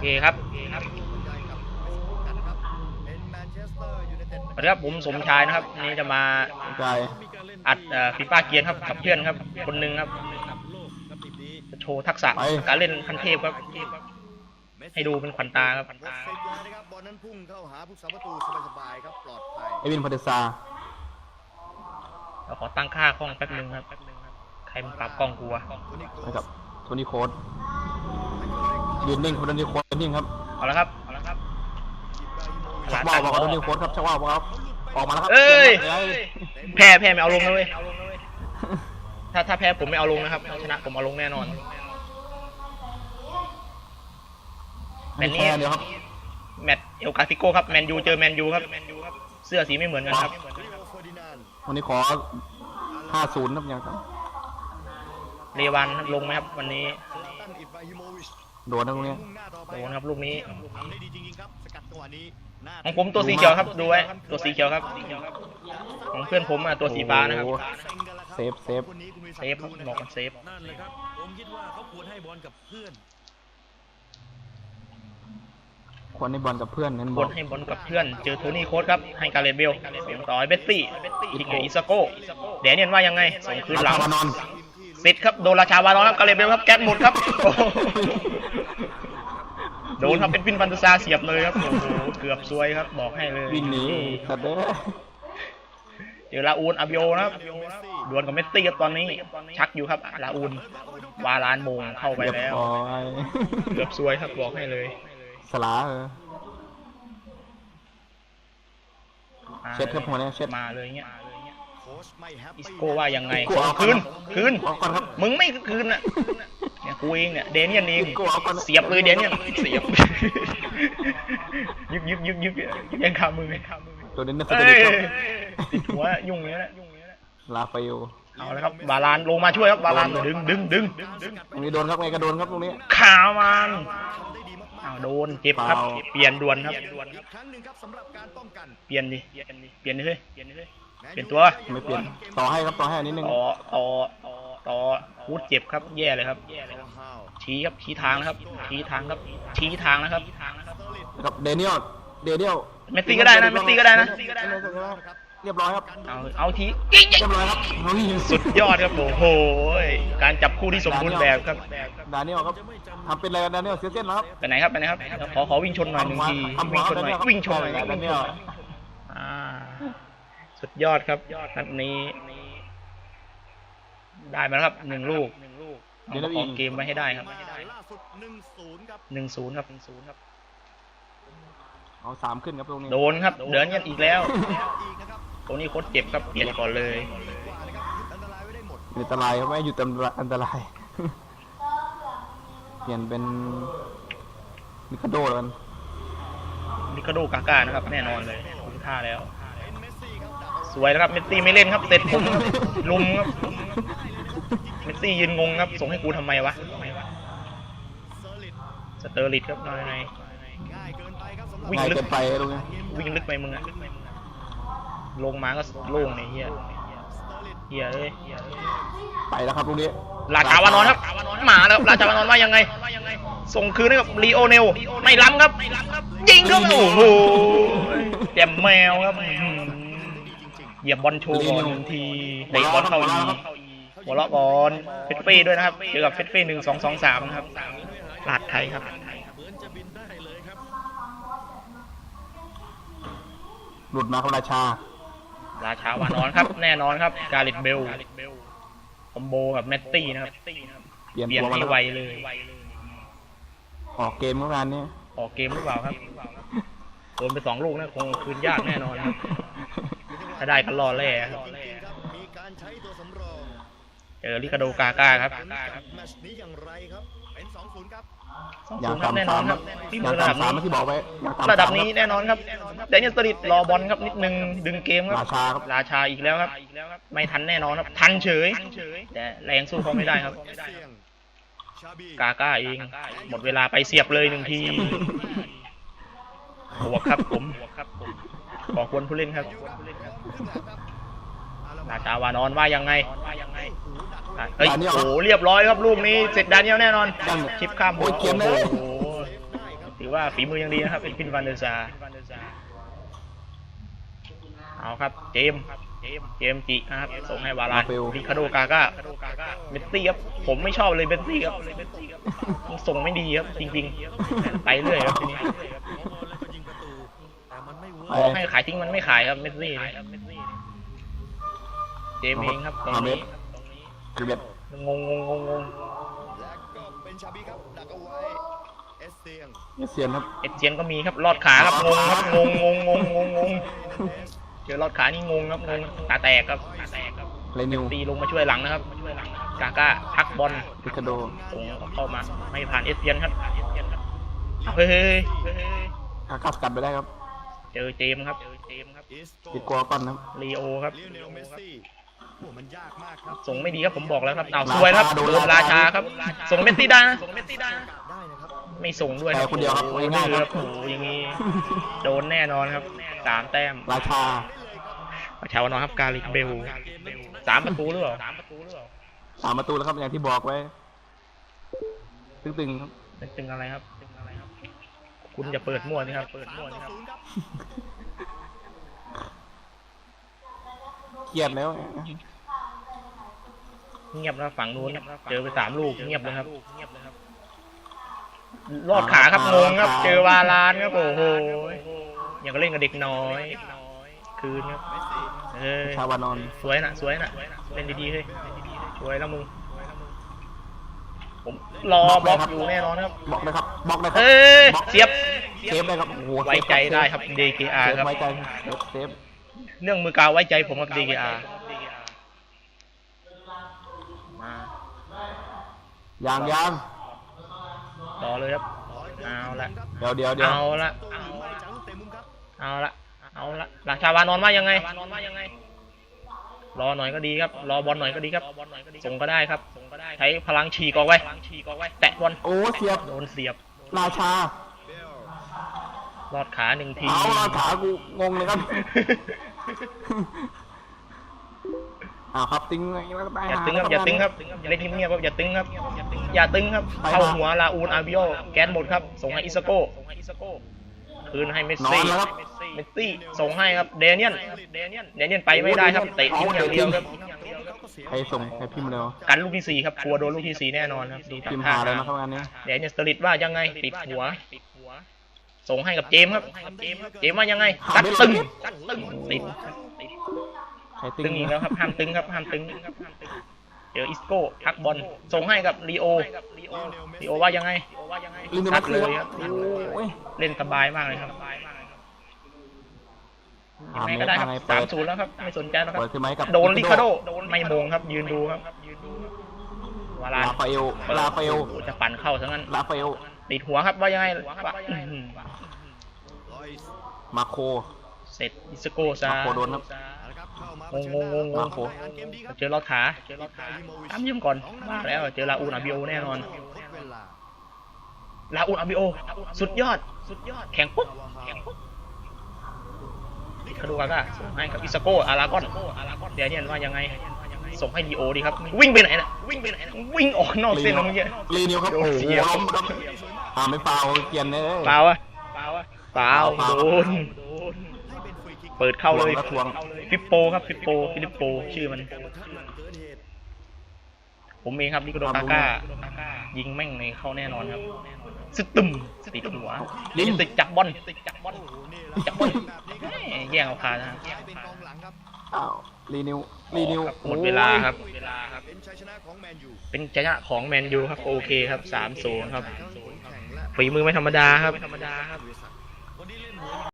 เคครับเป็นแมนเชสเตอร์ยูไนเต็ดสวัสดีครับผมสมชายนะครับวันนี้จะมาใจอัดฟีฟ่าเกียร์ครับกับเพื่อนครับ คนหนึ่งครับจะโชว์ทักษะการเล่นคันเทพครับ ให้ดูเป็นขวัญตาครับหกสิบเลยนะครับบอลนั้นพุ่งเข้าหาผู้สาประตูสบายๆครับปลอดภัยเอวินพาเดซาเราขอตั้งค่ากล้องแป๊บนึงครับใครมันปรับกล้องกูวะนะครับโทนี่โค้ด ยืนนิ่งโทนี่โค้ดนิ่งครับเอาละครับเอาละครับชักว่าวบอกว่าโทนี่โค้ดครับชักว่าวบอกครับออกมาแล้วครับเอ้ยเอ้ยแพ้แพ้ไม่เอาลงนะเว้ยถ้าถ้าแพ้ผมไม่เอาลงนะครับถ้าชนะผมเอาลงแน่นอนไม่แค่เดียวครับแมตช์เอลกาซิโกครับแมนยูเจอแมนยูครับเสื้อสีไม่เหมือนกันครับลิโอเฟอร์ดินานด์วันนี้ขอ 50 ครับยังครับ เรวันลงไหมครับวันนี้ ซลาตันอิบราฮิโมวิชโดนนะตรงนี้มุ่งหน้าต่อไปโดนครับลูกนี้ ทำได้ดีจริงๆครับ สกัดจังหวะนี้หน้าของผมตัวสีเขียวครับดูไว้ตัวสีเขียวครับ ของเพื่อนผมอะตัวสีฟ้านะครับ โอ้โห เซ็งกันแล้วครับเซฟเซฟ คนนี้คุณวิเซฟครับบอกกันเซฟนั่นเลยครับ ผมคิดว่าเขาควรให้บอลกับเพื่อน ควรให้บอลกับเพื่อนนั้นกบอดลให้บอลกับเพื่อนเจอโทนี่โค้ดครับให้การเลนเบลเสียงต่อให้เบสซี่อีกไงอิซาโก้เดนเนียนว่ายังไงส่งคืนหลังมานอน สิทธิ์ครับโดนราชาวานอนครับการเลนเบลครับแก๊สหมดครับโอ้โหโดนครับเป็นปินฟันตุซาเสียบเลยครับโอ้โหเกือบซวยครับบอกให้เลยวิ่งหนีสัตว์เด้อเจอลาอูนอาบิโอนะครับดวลกับเมสซี่ครับตอนนี้ ชักอยู่ครับลาอูนวาลานโมงเข้าไปเรียบแล้วร้อยเกือบซวยครับบอกให้เลยสลาเออเช็ดครับหัวเนี่ยเช็ด มาเลยเงี้ยโค้ชไม่แฮป อิปี้สโก้ว่ายังไงอิสโก้เอาก่อนคืนคืนเอาก่อนครับ มึงไม่คืนอะเนี่ยกูเองเนี่ยเดนเนียนเองอิสโก้เอาก่อน เสียบเลยเดนเนียนเสียบยึบยึบยึบยึบยังคามือยังคามือตัวนี้น่าสเอ้นใจยครับติดหัวยุ่งเลยนะยุ่งเลยนะลาฟาเอลเอาละครับบาลานลงมาช่วยครับบาลานดึงดึงดึงตรงนี้โดนครับไงก็โดนครับตรงนี้ ขามันทำได้ดีมากอ้าวโดนเจ็บครับฟาวเปลี่ยนด่วนครับๆอีกครั้งหนึ่งครับสำหรับการป้องกัน เปลี่ยนดิเปลี่ยนดิเปลี่ยนดิเฮ้ยเปลี่ยนดิเฮ้ย เปลี่ยนตัวไม่เปลี่ยนต่อให้ครับต่อให้อันนิดนึงต่อต่อต่อฮูดเจ็บครับ แย่เลยครับฮาวชี้ครับชี้ทางนะครับ ชี้ทางครับ ชี้ทางนะครับกับเดนิเอลเดนิเอลเมสซี่ก็ได้นะเมสซี่ก็ได้นะเรียบร้อยครับ เอาเอาทีเรียบร้อยครับเฮ้ยสุดยอดครับโอ้โหการจับคู่ที่สมบูรณ์แบบครับดานิเอลครับทำเป็นอะไรกันดานิเอลเสียเส้นแล้วครับไปไหนครับไปไหนครับขอขอวิ่งชนหน่อยหนึ่งทีทำหัวิ่งชนหน่อยดาเอลวิ่งชนหน่อยดาวิ่งเนชเอนลหน่อยอ่า สุดยอดครับนัดนี้ ได้มาแล้วครับหนึ่งลูกเอามาของเกมไว้ให้ได้ครับล่าสุด1-0ครับหนึ่งศูนย์ครับหนึ่งศูนย์ครับเอาสามขึ้นครับตรงนี้โดนครับเดินกันอีกแล้วอีกนะครับตรงนี้โคตรเจ็บครับเปลี่ยนก่อนเลยกว่านะครับหยุดอันตรายไว้ได้หมดอันตรายครับไม่หยุดอันตราย เปลี่ยนเป็นมิคาโดแล้วกันนิคาโดกาก้านะครับ แน่นอนเลยคุ้มค่าแล้ว วยแล้วครับ เมสซี่ไม่เล่นครับ เสร็จผมลุมครับ เมสซี่ยืนงงครับ ส่งให้กูทำไมวะเซอร์ลิตสเตอร์ลิตครับนายง่ายเกินไปครับสำหรับวิ่งง่ายลึกเกินไปตรงนี้วิ่งลึกไปมึงอะลงมาก็โล่งเนี่ยเฮียสเตอร์ลิตเฮียเอ้ยไปแล้วครับตรงนี้ราชาวานอนครับ หมาแล้วครับราชาวานอนว่ายังไง ส่งคืนให้กับลีโอเนลไม่ล้ำครับ ยิงครับโอ้โหแจมแมวครับอื้อหือ เหยียบบอลโชว์ก่อนหนึ่งทีเตะบอลเข้าอีหัวเราะก่อนเฟสเฟ่ด้วยนะครับเจอกับเฟสเฟ่หนึ่งสองสองสามนะครับลาดไทยครับหลุดมาครับราชา ราชาวานอนครับ แน่นอนครับ กาลิตเบลคอมโบกับเมตตี้นะครับเปลี่ยนเปลี่ยนตัวมาไวเลย ออกเกมครับงานนี้ออกเกมหรือเปล่าครับโดนไปสองลูกนะคงคืนยากแน่นอนครับ ถ้าได้ก็รอแร่ครับจริงๆครับมีการใช้ตัวสำรองเจอลิคาโดกาก้าครับผลจากแมตช์นี้อย่างไรครับเป็น2-0ครับอย่างครับแน่ต่ำนอสานมครับที่อมืย่างอระดับต่ำสามนี้ที่บอกไว้อย่างต่ำระดับสามนี้แน่นอนครับแดเนียลสตริดรอบอลครับนิดนึงดึงเกมครับราชาครับราชาอีกแล้วครับ ไม่ทันแน่นอนครับ ทันเฉยแต่แรงสู้เขาไม่ได้ครับเสี่ยงชาบีกาก้าเองหมดเวลาไปเสียบเลยหนึ่งทีบวกครับผม ขอควรผู้เล่นครับราชาวานอนว่ายังไงเฮ้ยโอ้โหเรียบร้อยครับลูกนี้เสร็จดานิเอลแน่นอนชิปข้ามโอ้ยเกมเลยโอ้โหถือว่าฝีมือยังดีนะครับเป็นพินวันเดอร์ซาร์เอาครับเจมส์เจมส์จินะครับส่งให้วาลานริคาโดกาก้าเบนซี่ครับผมไม่ชอบเลยเบนซี่ครับส่งไม่ดีครับจริงๆ ไปเรื่อยครับทีนี้ เวิร์บอกกให้ขายทิ้งมันไม่ขายครับเมสซี่เจมส์เองครับตรงนี้สิบเอ็ดงงงงงงงและก็เป็นชาบีครับดักเอาไว้เอสเซียงเซียนครับเอ็ดเจียนก็มีครับลอดขาครับงงครับงงงงงงงงงเจอลอดขานี่งงครับงงตาแตกครับตาแตกครับไรนิวตีลงมาช่วยหลังนะครับกาก้าพักบอลริคาโดส่งเข้ามาไม่ผ่านเอสเจียนครับเฮ้ยเฮ้ยเฮ้ยคาคัสกัดไปได้ครับเจอเจมส์ครับเจอเจมส์ครับอิสโกติดกลัวก้อนครับลีโอครับลิโอเนลเมสซี่โอ้มันยากมากครับส่งไม่ดีครับผมบอกแล้วครับเอาสวยครับโดนราชาครับ ส่งเมสซี่ได้นะส่งเมสซี่ได้นะได้นะครับไม่ส่งด้วยแต่คนเดียวครับโอ้โหง่ายๆครับโอ้โหอย่างงี้โดนแน่นอนครับสามแต้มราชาประชาวนอนครับกาลิกเบลสามประตูหรือเปล่าสามประตูหรือเปล่าสามประตูแล้วครับอย่างที่บอกไว้ตึงๆครับเป็นตึงอะไรครับ คุณอย่าเปิดมั่วนี่ครับเปิดมั่วนี่ครับเครียดแล้ว เงียบนะฝั่งนู้นเจอไปสามลูกเงียบเลยครับรอดขาครับงงครับ เจอวาลานครับโอ้โหอย่างก็เล่นกับเด็กน้อย คืนครับเออชาวานอนสวยนะสวยนะเล่นดีๆเฮ้ยสวยแล้วมึงผมรอบล็อกอยู่แน่นอนครับบอกเลยครับบอกเลยครัเอ้ยบอกเสียบ เซฟได้ครับโอ้โหไว้ใจได้ครับ DKR เซฟครับ ไว้ใจเซฟเซฟเรื่องมือกาวไว้ใจผมครับ DKR มายางยางต่อเลยครับ เอาละเดี๋ยวเดี๋ยวเดี๋ยวเอาละตัวหรือไม่จากลูกเตะมุมครับเอาละเอาละราชาวานอนว่ายังไง รอหน่อยก็ดีครับ รอบอลหน่อยก็ดีครับ ส่งก็ได้ครับ ใช้พลังฉีกออกไว้ แตะบอล โอ้เสียบ โดนเสียบ ราชาเบล รอดขาหนึ่งทีเอาราชากูงงเลยครับอ้าวครับติ้งแล้วก็ไปอย่าหาตึงครับอย่าตึงครับอย่าเล่นเงียบๆครับอย่าตึงครับอย่าตึงครับเข้าหัวลาอูนอาบิโอแก๊สหมดครับ ส่งให้อิสโก้คืนให้เมสนอนซี่แล้วครับเมสซี่ส่งให้ครับเดเนียนเดเนียนไปไม่ได้ครับเตะทิ้งอย่างเดียวครับใครส่งใครพิมพ์เร็วกันลูกที่สี่ครับกลัวโดนลูกที่สี่แน่นอนครับดูพิมพ์ท่าหาอะไรทางมาครับงานนี้เดเนียนสตริตว่ายังไงติดหัว ส่งให้กับเจมส์ครับ เจมส์ว่ายังไงกัดตึงกัดตึงติดติดใครติ้งตึงอีกแล้วครับห้ามตึงครับห้ามตึงเจออิสโก้ทักบอลส่งให้กับลีโอลีโอว่ายังไงลินดูชัมัดสเลเลยยคครัรับบโอ้ยเล่นสบายมากเลยครับอ่ายังไงเมก็สได้คทารับงไงสาเปิมดศูนย์แล้วครับไม่สนใจแล้วครัเปิบดคือไหมกับโดนลิคาโดไม่มงครับ ยืนดูครับวาลานลาฟาเอลลาฟาเอลโอ้จะปั่นเข้าซะงั้นลาฟาเอล ติดหัวครับว่ายังไงวะอื้อหือลอยส์มาโค เสร็จอิสโก้ซะมาโคโดนครับเอาละครับเข้ามาโงงงงงมาโคเกมดีครับเจอลอดขาตามยิ้มก่อนมาแล้วเจอลาอูนอาบิโอแน่นอนทดเวลาลาอูนอาบิโอ สุดยอด สุดยอด แข็งปุ๊บแข็งปุ๊บคาดูกาก้าส่งให้กับอิสโก้อารากอนเดี๋ยวเนี่ยว่ายังไง ส่งให้ดีโอดีครับ วิ่งไปไหนน่ะ วิ่งไปไหนน่ะ วิ่งออกนอกเส้นแล้วเมื่อกี้ลีนิวครับโดโอ้นโหเสียบล้มครับ อ่าไม่ฟาวเกียนเลยเปล่าอะเปล่าอะเปล่าเปล่าโดนให้เป็นฟรีคิกเปิดเข้าเลยทวงฟิปโปครับฟิปโปฟิลิปโป ชื่อมันปะทะหลังเกิดเหตุผมเองครับนิโคโดกาก้า ยิงแม่งในเข้าแน่นอนครับสตึมติดหัวลิงติดจับบอลติดจับบอลโอ้โหนี่แหละจับบอลแบบนี้ครับแหม่แย่งเอาคานะกลายเป็นกองหลังครับอ้าวลีนิวลีนิวครับหมดเวลาครับเป็นชัยชนะของแมนยูเป็นชนะของแมนยูครับ โอเคครับสามศูนย์ครับ ฝีมือไม่ธรรมดาครับ